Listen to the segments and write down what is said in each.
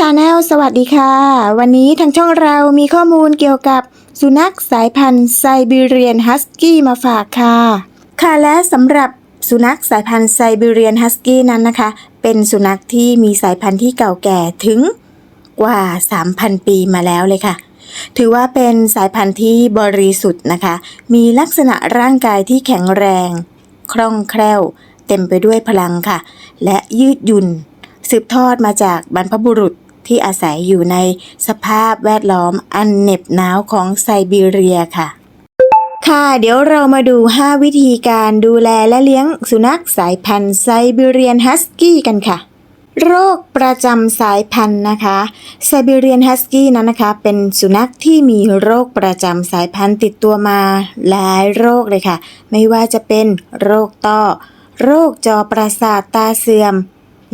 ชาแนลสวัสดีค่ะ วันนี้ทางช่องเรามีข้อมูลเกี่ยวกับสุนัขสายพันธุ์ไซบีเรียนฮัสกี้มาฝากค่ะ ค่ะและสำหรับสุนัขสายพันธุ์ไซบีเรียนฮัสกี้นั้นนะคะ เป็นสุนัขที่มีสายพันธุ์ที่เก่าแก่ถึงกว่า 3,000 ปีมาแล้วเลยค่ะ ถือว่าเป็นสายพันธุ์ที่บริสุทธิ์นะคะ มีลักษณะร่างกายที่แข็งแรง คล่องแคล่ว เต็มไปด้วยพลังค่ะ และยืดหยุ่นสืบทอดมาจากบรรพบุรุษ ที่อาศัยอยู่ในสภาพแวดล้อมอันเหน็บหนาวของไซบีเรียค่ะ ค่ะเดี๋ยวเรามาดู 5 วิธีการดูแลและเลี้ยงสุนัขสายพันธุ์ไซบีเรียนฮัสกี้กันค่ะโรคประจำสายพันธุ์นะคะไซบีเรียนฮัสกี้นั้นนะคะ เป็นสุนัขที่มีโรคประจำสายพันธุ์ติดตัวมาหลายโรคเลยค่ะ ไม่ว่าจะเป็นโรคต้อ โรคจอประสาทตาเสื่อม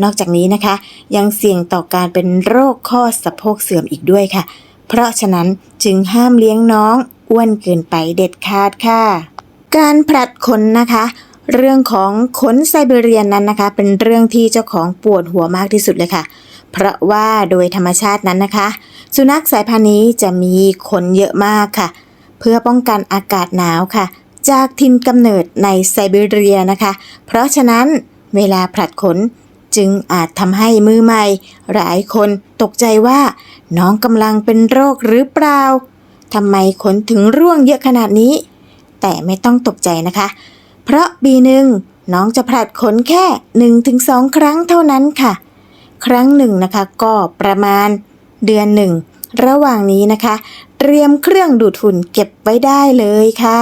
นอกจากนี้นะคะ ยังเสี่ยงต่อการเป็นโรคข้อสะโพกเสื่อมอีกด้วยค่ะ เพราะฉะนั้นจึงห้ามเลี้ยงน้องอ้วนเกินไปเด็ดขาดค่ะ การผลัดขนนะคะ เรื่องของขนไซเบเรียนนั้นนะคะ เป็นเรื่องที่เจ้าของปวดหัวมากที่สุดเลยค่ะ เพราะว่าโดยธรรมชาตินั้นนะคะ สุนัขสายพันธุ์นี้จะมีขนเยอะมากค่ะ เพื่อป้องกันอากาศหนาวค่ะ จากทินกำเนิดในไซเบเรียนะคะ เพราะฉะนั้นเวลาผลัดขน จึงอาจทำให้มือใหม่ หลายคนตกใจว่า น้องกำลังเป็นโรคหรือเปล่าทำไมขนถึงร่วงเยอะขนาดนี้ แต่ไม่ต้องตกใจนะคะ เพราะปีหนึ่งน้องจะผลัดขนแค่ 1-2 ครั้งเท่านั้นค่ะ ครั้งหนึ่งนะคะก็ประมาณเดือนหนึ่ง ระหว่างนี้นะคะ เตรียมเครื่องดูดฝุ่นเก็บไว้ได้เลยค่ะ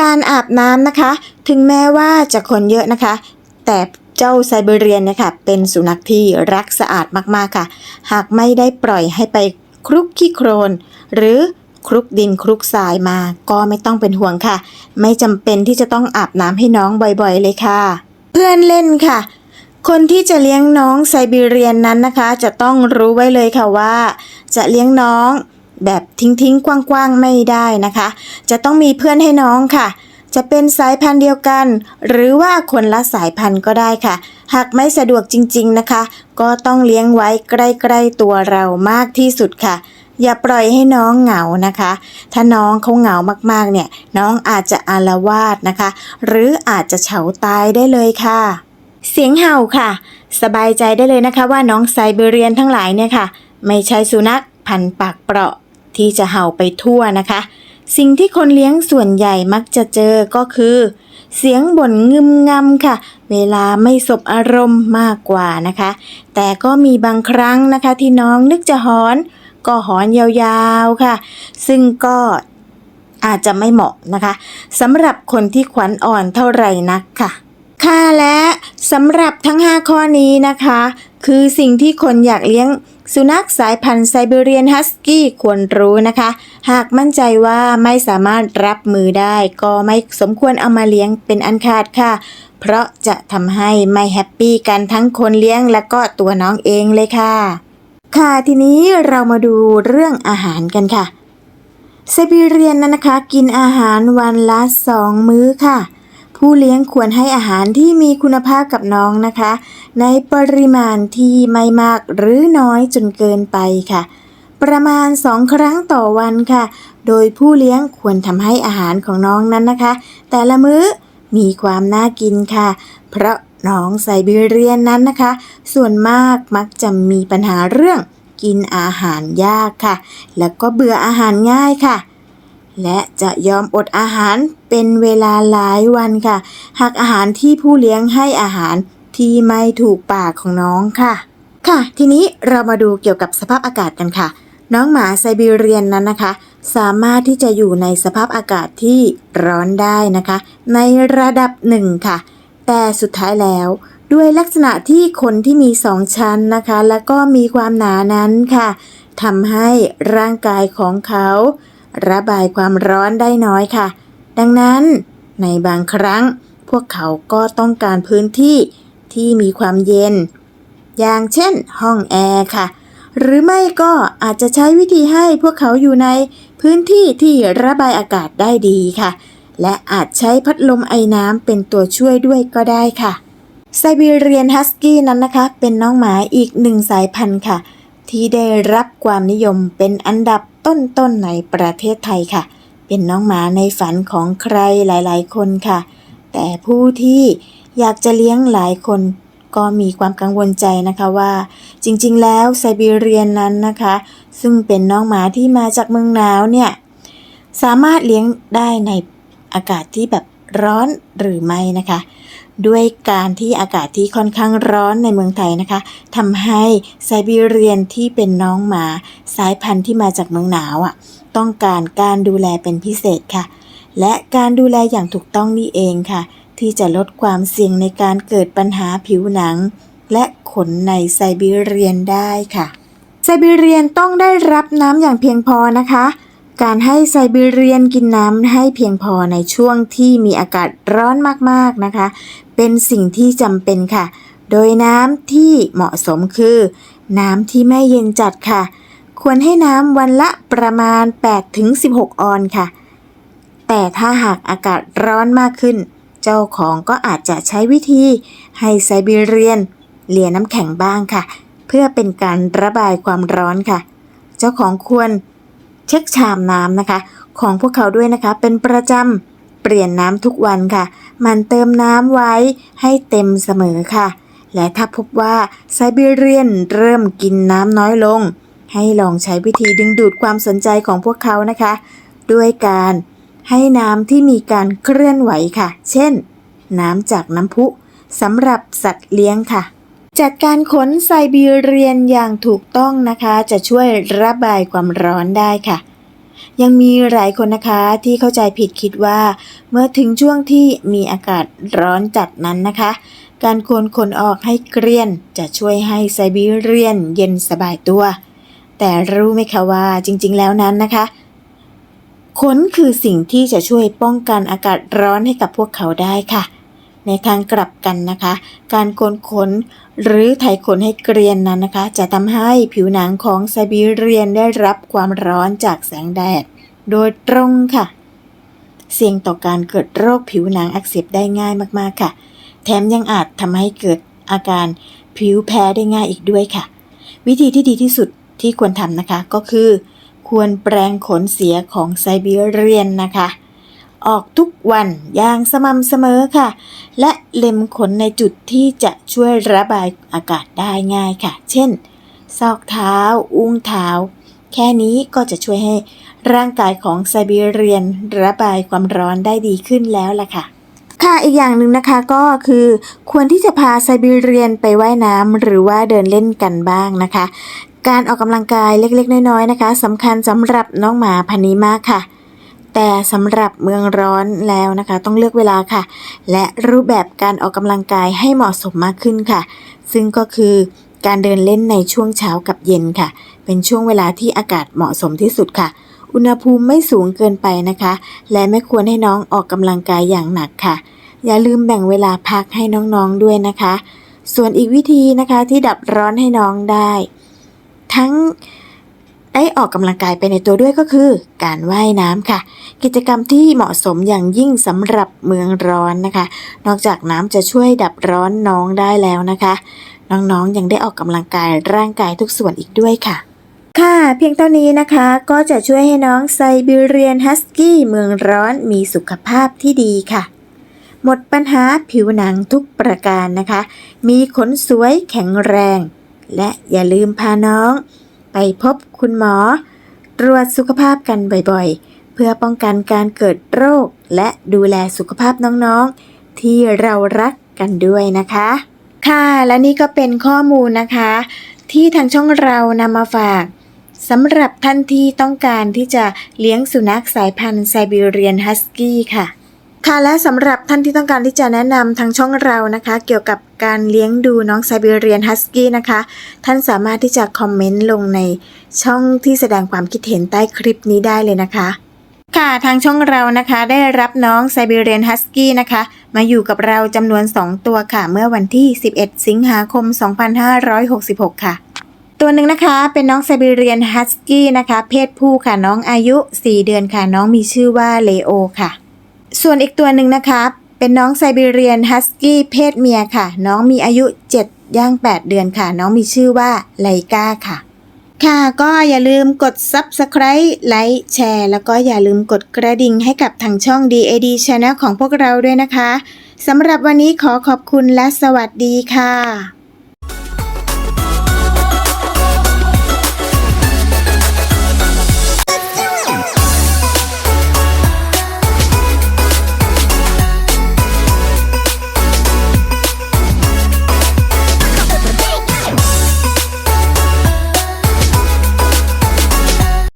การอาบน้ำนะคะ ถึงแม้ว่าจะขนเยอะนะคะ แต่ เจ้าไซเบเรียนนะคะเป็นสุนัขที่รักสะอาดมากๆค่ะ หากไม่ได้ปล่อยให้ไปคลุกขี้โครน หรือคลุกดินคลุกทรายมาก็ไม่ต้องเป็นห่วงค่ะ ไม่จำเป็นที่จะต้องอาบน้ำให้น้องบ่อยๆ เลยค่ะ เพื่อนเล่นค่ะ คนที่จะเลี้ยงน้องไซบีเรียนนั้นนะคะ จะต้องรู้ไว้เลยค่ะว่า จะเลี้ยงน้องแบบทิ้งๆกว้างๆไม่ได้นะคะ จะต้องมีเพื่อนให้น้องค่ะ จะเป็นสายพันธุ์เดียวกัน หรือว่าคนละสายพันธุ์ก็ได้ค่ะ หากไม่สะดวกจริง ๆนะคะ ก็ต้องเลี้ยงไว้ใกล้ๆตัวเรามากที่สุดค่ะอย่าปล่อยให้น้องเหงานะคะ ถ้าน้องเขาเหงามากๆ เนี่ย น้องอาจจะอาละวาดนะคะ หรืออาจจะเฉาตายได้เลยค่ะ เสียงเห่าค่ะ สบายใจได้เลยนะคะ ว่าน้องไซบีเรียนทั้งหลายเนี่ยค่ะ ไม่ใช่สุนัขพันธ์ปากเปราะที่จะเห่าไปทั่วนะคะ สิ่งที่คนเลี้ยงส่วนใหญ่มักจะเจอก็คือ เสียงบ่นงึมงำค่ะ เวลาไม่สบอารมณ์มากกว่านะคะ แต่ก็มีบางครั้งนะคะที่น้องนึกจะหอน ก็หอนยาวๆค่ะ ซึ่งก็อาจจะไม่เหมาะนะคะสำหรับคนที่ขวัญอ่อนเท่าไหร่นักค่ะ ค่ะและสำหรับทั้ง 5 ข้อนี้นะคะ คือสิ่งที่คนอยากเลี้ยง สุนัขสายพันธุ์ไซบีเรียนฮัสกี้ควรรู้นะคะ หากมั่นใจว่าไม่สามารถรับมือได้ ก็ไม่สมควรเอามาเลี้ยงเป็นอันขาดค่ะ เพราะจะทำให้ไม่แฮปปี้กันทั้งคนเลี้ยงและก็ตัวน้องเองเลยค่ะ ค่ะทีนี้เรามาดูเรื่องอาหารกันค่ะไซบีเรียนนั้นนะคะ กินอาหารวันละสองมื้อค่ะ ผู้เลี้ยงควรให้อาหารที่มีคุณภาพกับน้องนะคะ ในปริมาณที่ไม่มากหรือน้อยจนเกินไปค่ะ ประมาณ 2 ครั้งต่อวันค่ะ โดยผู้เลี้ยงควรทำให้อาหารของน้องนั้นนะคะ แต่ละมื้อมีความน่ากินค่ะ เพราะน้องไซบีเรียนนั้นนะคะ ส่วนมากมักจะมีปัญหาเรื่องกินอาหารยากค่ะ แล้วก็เบื่ออาหารง่ายค่ะ และจะยอมอดอาหารเป็นเวลาหลายวันค่ะ หากอาหารที่ผู้เลี้ยงให้อาหารที่ไม่ถูกปากของน้องค่ะ ค่ะ ทีนี้เรามาดูเกี่ยวกับสภาพอากาศกันค่ะ น้องหมาไซบีเรียนนั้นนะคะ สามารถที่จะอยู่ในสภาพอากาศที่ร้อนได้นะคะ ในระดับหนึ่งค่ะ แต่สุดท้ายแล้วด้วยลักษณะที่ขนที่มีสองชั้นนะคะ แล้วก็มีความหนานั้นค่ะทำให้ร่างกายของเขา ระบายความร้อนได้น้อยค่ะ ดังนั้นในบางครั้งพวกเขาก็ต้องการพื้นที่ที่มีความเย็น อย่างเช่นห้องแอร์ค่ะ หรือไม่ก็อาจจะใช้วิธีให้พวกเขาอยู่ในพื้นที่ที่ระบายอากาศได้ดีค่ะ และอาจใช้พัดลมไอน้ำเป็นตัวช่วยด้วยก็ได้ค่ะไซบีเรียนฮัสกี้นั้นนะคะ เป็นน้องหมาอีกหนึ่งสายพันธุ์ค่ะทที่ได้รับความนิยมเป็นอันดับ ต้นๆในประเทศไทยค่ะ เป็นน้องหมาในฝันของใครหลายๆ คนค่ะ แต่ผู้ที่อยากจะเลี้ยงหลายคนก็มีความกังวลใจนะคะว่า จริงๆ แล้วไซบีเรียนนั้นนะคะ ซึ่งเป็นน้องหมาที่มาจากเมืองหนาวเนี่ย สามารถเลี้ยงได้ในอากาศที่แบบร้อนหรือไม่นะคะ ด้วยการที่อากาศที่ค่อนข้างร้อนในเมืองไทยนะคะทำให้ไซบีเรียนที่เป็นน้องหมา สายพันธุ์ที่มาจากเมืองหนาวอะต้องการการดูแลเป็นพิเศษค่ะ และการดูแลอย่างถูกต้องนี่เองค่ะ ที่จะลดความเสี่ยงในการเกิดปัญหาผิวหนัง และขนในไซบีเรียนได้ค่ะ ไซบีเรียนต้องได้รับน้ำอย่างเพียงพอนะคะการให้ไซบีเรียนกินน้ำให้เพียงพอในช่วงที่มีอากาศร้อนมากๆนะคะ เป็นสิ่งที่จำเป็นค่ะ โดยน้ำที่เหมาะสมคือ น้ำที่ไม่เย็นจัดค่ะ ควรให้น้ำวันละประมาณ 8-16 ออนซ์ค่ะ แต่ถ้าหากอากาศร้อนมากขึ้น เจ้าของก็อาจจะใช้วิธีให้ไซบีเรียนเลียน้ำแข็งบ้างค่ะ เพื่อเป็นการระบายความร้อนค่ะ เจ้าของควรเช็คชามน้ำนะคะ ของพวกเขาด้วยนะคะ เป็นประจำเปลี่ยนน้ำทุกวันค่ะ มันเติมน้ำไว้ให้เต็มเสมอค่ะ และถ้าพบว่าไซบีเรียนเริ่มกินน้ำน้อยลง ให้ลองใช้วิธีดึงดูดความสนใจของพวกเขานะคะ ด้วยการให้น้ำที่มีการเคลื่อนไหวค่ะ เช่น น้ำจากน้ำพุสำหรับสัตว์เลี้ยงค่ะ จัดการขนไซบีเรียนอย่างถูกต้องนะคะ จะช่วยระบายความร้อนได้ค่ะ ยังมีหลายคนนะคะที่เข้าใจผิดคิดว่า เมื่อถึงช่วงที่มีอากาศร้อนจัดนั้นนะคะ การโคนขนออกให้เกลียนจะช่วยให้ไซบีเรียนเย็นสบายตัว แต่รู้ไหมคะว่าจริงๆแล้วนั้นนะคะขนคือสิ่งที่จะช่วยป้องกันอากาศร้อนให้กับพวกเขาได้ค่ะ ในทางกลับกันนะคะ การโกนขนหรือไถขนให้เกรียนนั้นนะคะ จะทำให้ผิวหนังของไซบีเรียนได้รับความร้อนจากแสงแดด โดยตรงค่ะ เสี่ยงต่อการเกิดโรคผิวหนังอักเสบได้ง่ายมากๆค่ะ แถมยังอาจทำให้เกิดอาการผิวแพ้ได้ง่ายอีกด้วยค่ะ วิธีที่ดีที่สุดที่ควรทำนะคะก็คือ ควรแปรงขนเสียของไซบีเรียนนะคะ ออกทุกวันอย่างสม่ำเสมอค่ะ และเล็มขนในจุดที่จะช่วยระบายอากาศได้ง่ายค่ะ เช่น ซอกเท้า อุ้งเท้า แค่นี้ก็จะช่วยให้ร่างกายของไซบีเรียนระบายความร้อนได้ดีขึ้นแล้วล่ะค่ะค่ะอีกอย่างหนึ่งนะคะก็คือควรที่จะพาไซบีเรียนไปไว่ายน้ำหรือว่าเดินเล่นกันบ้างนะคะ การออกกำลังกายเล็กๆ น้อยๆนะคะสำคัญสำหรับน้องหมาพันนี้มากค่ะ แต่สำหรับเมืองร้อนแล้วนะคะ ต้องเลือกเวลาค่ะ และรูปแบบการออกกำลังกายให้เหมาะสมมากขึ้นค่ะ ซึ่งก็คือการเดินเล่นในช่วงเช้ากับเย็นค่ะ เป็นช่วงเวลาที่อากาศเหมาะสมที่สุดค่ะ อุณหภูมิไม่สูงเกินไปนะคะ และไม่ควรให้น้องออกกำลังกายอย่างหนักค่ะ อย่าลืมแบ่งเวลาพักให้น้องๆด้วยนะคะ ส่วนอีกวิธีนะคะที่ดับร้อนให้น้องได้ ทั้ง ได้ออกกำลังกายไปในตัวด้วยก็คือ การว่ายน้ำค่ะ กิจกรรมที่เหมาะสมอย่างยิ่งสำหรับเมืองร้อนนะคะ นอกจากน้ำจะช่วยดับร้อนน้องได้แล้วนะคะ น้องๆยังได้ออกกำลังกายร่างกายทุกส่วนอีกด้วยค่ะค่ะเพียงเท่านี้นะคะก็จะช่วยให้น้องไซบีเรียนฮัสกี้เมืองร้อนมีสุขภาพที่ดีค่ะ หมดปัญหาผิวหนังทุกประการนะคะ มีขนสวยแข็งแรง และอย่าลืมพาน้อง ไปพบคุณหมอ ตรวจสุขภาพกันบ่อยๆ เพื่อป้องกันการเกิดโรค และดูแลสุขภาพน้องๆ ที่เรารักกันด้วยนะคะ ค่ะและนี่ก็เป็นข้อมูลนะคะ ที่ทางช่องเรานำมาฝากสำหรับท่านที่ต้องการที่จะเลี้ยงสุนัขสายพันธุ์ไซบีเรียนฮัสกี้ค่ะ ค่ะและสำหรับท่านที่ต้องการที่จะแนะนำทางช่องเรานะคะ เกี่ยวกับการเลี้ยงดูน้องไซบีเรียนฮัสกี้นะคะ ท่านสามารถที่จะคอมเมนต์ลงในช่องที่แสดงความคิดเห็นใต้คลิปนี้ได้เลยนะคะ ค่ะทางช่องเรานะคะได้รับน้องไซบีเรียนฮัสกี้นะคะ มาอยู่กับเราจำนวน 2 ตัวค่ะ เมื่อวันที่ 11 สิงหาคม 2566 ค่ะ ตัวหนึ่งนะคะเป็นน้องไซบีเรียนฮัสกี้นะคะ เพศผู้ค่ะน้องอายุ 4 เดือนค่ะ น้องมีชื่อว่าเลโอค่ะ ส่วนอีกตัวหนึ่งนะคะเป็นน้องไซบีเรียนฮัสกี้เพศเมียค่ะ น้องมีอายุ 7 ย่าง 8 เดือนค่ะ น้องมีชื่อว่าไลกาค่ะ ค่ะก็อย่าลืมกด Subscribe ไลค์แชร์ แล้วก็อย่าลืมกดกระดิ่งให้กับทางช่อง DAD Channel ของพวกเราด้วยนะคะสำหรับวันนี้ขอขอบคุณและสวัสดีค่ะ